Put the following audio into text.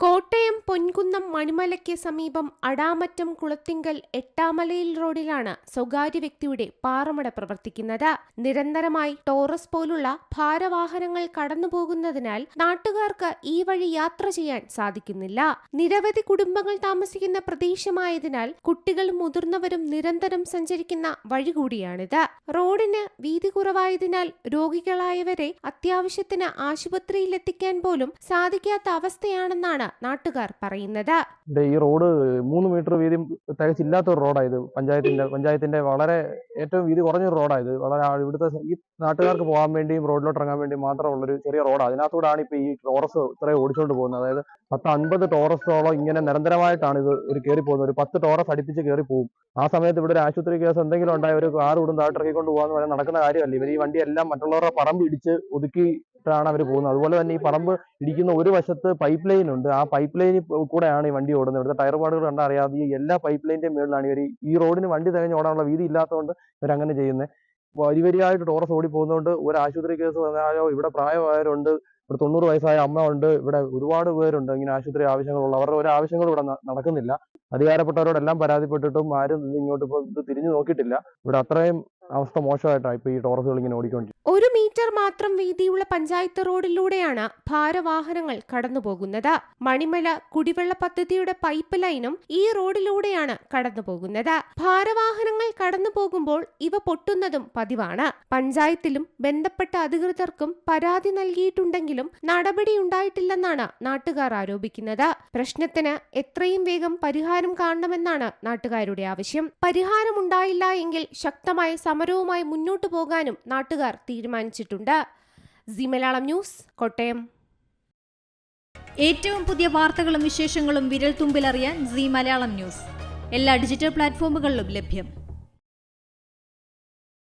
കോട്ടയം പൊൻകുന്നം മണിമലയ്ക്ക് സമീപം അടാമറ്റം കുളത്തിങ്കൽ എട്ടാമലയിൽ റോഡിലാണ് സ്വകാര്യ വ്യക്തിയുടെ പാറമട പ്രവർത്തിക്കുന്നത്. നിരന്തരമായി ടോറസ് പോലുള്ള ഭാരവാഹനങ്ങൾ കടന്നുപോകുന്നതിനാൽ നാട്ടുകാർക്ക് ഈ വഴി യാത്ര ചെയ്യാൻ സാധിക്കുന്നില്ല. നിരവധി കുടുംബങ്ങൾ താമസിക്കുന്ന പ്രദേശമായതിനാൽ കുട്ടികളും മുതിർന്നവരും നിരന്തരം സഞ്ചരിക്കുന്ന വഴി കൂടിയാണിത്. റോഡിന് വീതി കുറവായതിനാൽ രോഗികളായവരെ അത്യാവശ്യത്തിന് ആശുപത്രിയിലെത്തിക്കാൻ പോലും സാധിക്കാത്ത അവസ്ഥയാണെന്നാണ് നാട്ടുകാർ പറയുന്നത്. ഈ റോഡ് മൂന്ന് മീറ്റർ വീതി തികച്ചില്ലാത്ത ഒരു റോഡായത് ഇത്. പഞ്ചായത്തിന്റെ പഞ്ചായത്തിന്റെ വളരെ ഏറ്റവും വീതി കുറഞ്ഞ റോഡായത് ഇത്. വളരെ ഇവിടുത്തെ ഈ നാട്ടുകാർക്ക് പോകാൻ വേണ്ടിയും റോഡിലോട്ട് ഇറങ്ങാൻ വേണ്ടി മാത്രമുള്ളൊരു ചെറിയ റോഡാണ് അതിനകത്തൂടാണ് ഇപ്പൊ ഈ ടോറസ് ഇത്രയും ഓടിച്ചുകൊണ്ട് പോകുന്നത്. അതായത് പത്ത് അൻപത് ടോറസോളം ഇങ്ങനെ നിരന്തരമായിട്ടാണ് ഇത് ഒരു കയറി പോകുന്നത്. ഒരു പത്ത് ടോറസ് അടുപ്പിച്ച് കയറി പോകും. ആ സമയത്ത് ഇവിടെ ഒരു ആശുപത്രി കേസ് എന്തെങ്കിലും ഉണ്ടായ ഒരു കാർ ഇവിടുന്ന് താഴോട്ട് ഇറക്കിക്കൊണ്ട് പോകാന്ന് പറയാൻ നടക്കുന്ന കാര്യമല്ല. ഇവർ ഈ വണ്ടി എല്ലാം മറ്റുള്ളവരുടെ പറമ്പ് ഇടിച്ച് ഒതുക്കിയിട്ടാണ് അവർ പോകുന്നത്. അതുപോലെ തന്നെ ഈ പറമ്പ് ഇടിക്കുന്ന ഒരു വശത്ത് പൈപ്പ് ലൈൻ ഉണ്ട്. ആ പൈപ്പ് ലൈനിൽ കൂടെയാണ് ഈ വണ്ടി ഓടുന്നത്. ഇവിടുത്തെ ടയർ പാടുകൾ കണ്ടാൽ അറിയാതെ ഈ എല്ലാ പൈപ്പ് ലൈനിന്റെ മേളിലാണ് ഇവർ ഈ റോഡിന് വണ്ടി തികഞ്ഞ് ഓടാനുള്ള വീതി ഇല്ലാത്തതുകൊണ്ട് ഇവർ അങ്ങനെ ചെയ്യുന്നത്. വരി വരിയായിട്ട് ടോറസ് ഓടി പോകുന്നതുകൊണ്ട് ഒരു ആശുപത്രി കേസ് വന്നാലോ ഇവിടെ പ്രായമായവരുണ്ട് ഇവിടെ തൊണ്ണൂറ് വയസ്സായ അമ്മ ഉണ്ട് ഇവിടെ ഒരുപാട് പേരുണ്ട്. ഇങ്ങനെ ആശുപത്രി ആവശ്യങ്ങളുള്ള അവരുടെ ഒരു ആവശ്യങ്ങളും ഇവിടെ നടക്കുന്നില്ല. അധികാരപ്പെട്ടവരോടെല്ലാം പരാതിപ്പെട്ടിട്ടും ആരും ഇങ്ങോട്ട് ഇപ്പോൾ ഇത് തിരിഞ്ഞു നോക്കിയിട്ടില്ല. ഇവിടെ അത്രയും അവസ്ഥ മോശമായിട്ടാണ് ഇപ്പൊ ഈ ടോറസുകൾ ഇങ്ങനെ ഒരു മീറ്റർ മാത്രം വീതിയുള്ള പഞ്ചായത്ത് റോഡിലൂടെയാണ് ഭാരവാഹനങ്ങൾ കടന്നുപോകുന്നത്. മണിമല കുടിവെള്ള പദ്ധതിയുടെ പൈപ്പ് ലൈനും ഈ റോഡിലൂടെയാണ് കടന്നുപോകുന്നത്. ഭാരവാഹനങ്ങൾ കടന്നു പോകുമ്പോൾ ഇവ പൊട്ടുന്നതും പതിവാണ്. പഞ്ചായത്തിലും ബന്ധപ്പെട്ട അധികൃതർക്കും പരാതി നൽകിയിട്ടുണ്ടെങ്കിലും നടപടി ഉണ്ടായിട്ടില്ലെന്നാണ് നാട്ടുകാർ ആരോപിക്കുന്നത്. പ്രശ്നത്തിന് എത്രയും വേഗം പരിഹാരം കാണണമെന്നാണ് നാട്ടുകാരുടെ ആവശ്യം. പരിഹാരമുണ്ടായില്ല എങ്കിൽ ശക്തമായ സമരവുമായി മുന്നോട്ടു പോകാനും നാട്ടുകാർ തീരുമാനിച്ചിട്ടുണ്ട്. C Malayalam news Kottayam. ഏറ്റവും പുതിയ വാർത്തകളും വിശേഷങ്ങളും വിരൽ തുമ്പിലറിയാൻ സി മലയാളം ന്യൂസ്. എല്ലാ ഡിജിറ്റൽ പ്ലാറ്റ്ഫോമുകളിലും ലഭ്യം.